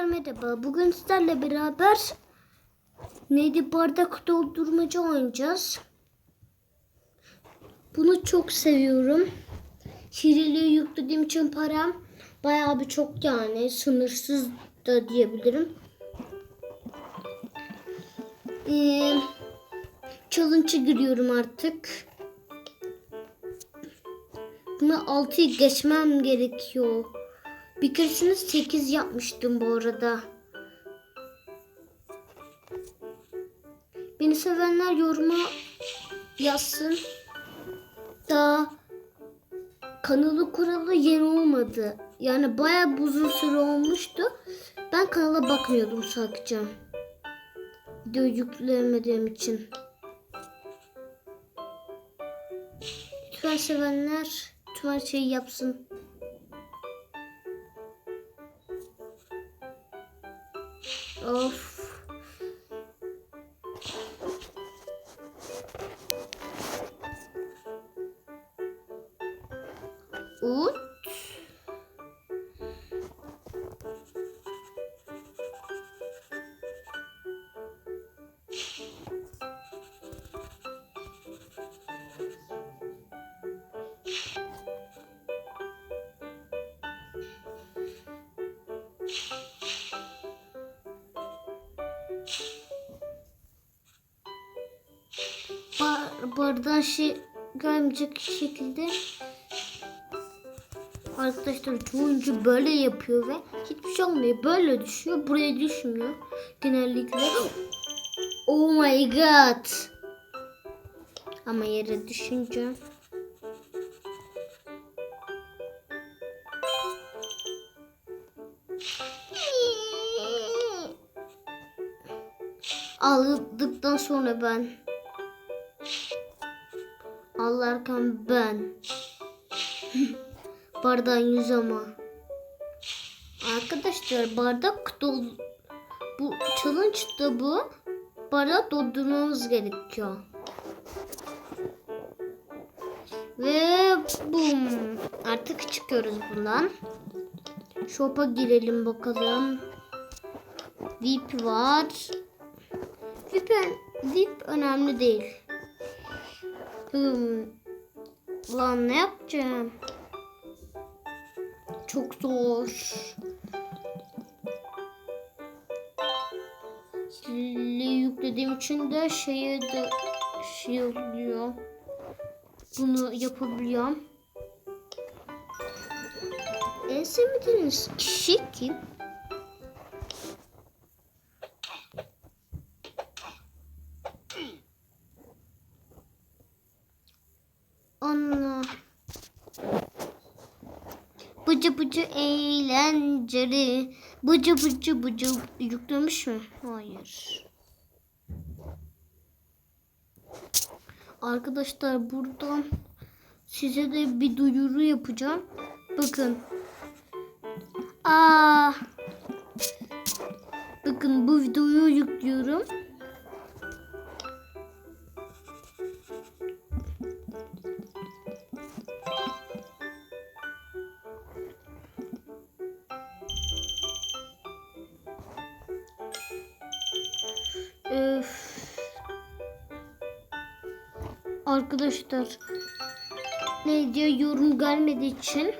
Arkadaşlar merhaba. Bugün sizlerle beraber neydi bardak doldurmaca oynayacağız. Bunu çok seviyorum. Şiriliği yüklediğim için param bayağı bir çok yani sınırsız da diyebilirim. Ee, challenge'a giriyorum artık. Buna 6'yı geçmem gerekiyor. Bir keresinde 8 yapmıştım bu arada. Beni sevenler yoruma yazsın. Daha kanalı kuralı yeni olmadı. Yani bir uzun süre olmuştu. Ben kanala bakmıyordum sadece. Video yükleyemediğim için. Lütfen sevenler lütfen şey yapsın. Of. Ut. Bar bardağı şey gelmeyecek şekilde Arkadaşlar çoğuncu böyle yapıyor ve hiçbir şey olmuyor. Böyle düşüyor. Buraya düşmüyor. Genellikle. Oh my god. Ama yere düşünce. Aldıktan sonra ben. Allarken ben. Bardağın yüz ama. Arkadaşlar bardak dol bu challenge'da bu bardak doldurmamız gerekiyor. Ve bum. Artık çıkıyoruz bundan. Shop'a girelim bakalım. VIP var. VIP, VIP önemli değil. Hmm. Lan ne yapacağım? Çok zor. Şimdi yüklediğim için de şeye de şey oluyor. Bunu yapabiliyorum. En sevmediğiniz kişi kim? Bıcı bıcı eğlenceli. Bıcı bıcı bıcı yüklemiş mi? Hayır. Arkadaşlar buradan size de bir duyuru yapacağım. Bakın. Aa. Bakın bu videoyu yüklüyorum. Arkadaşlar ne diyor yorum gelmediği için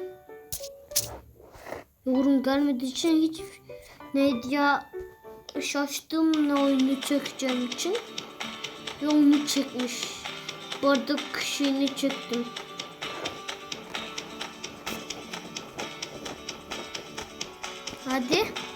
yorum gelmediği için hiç ne diyor şaştım ne oyunu çekeceğim için ve çekmiş. Bu arada şeyini çektim. Hadi.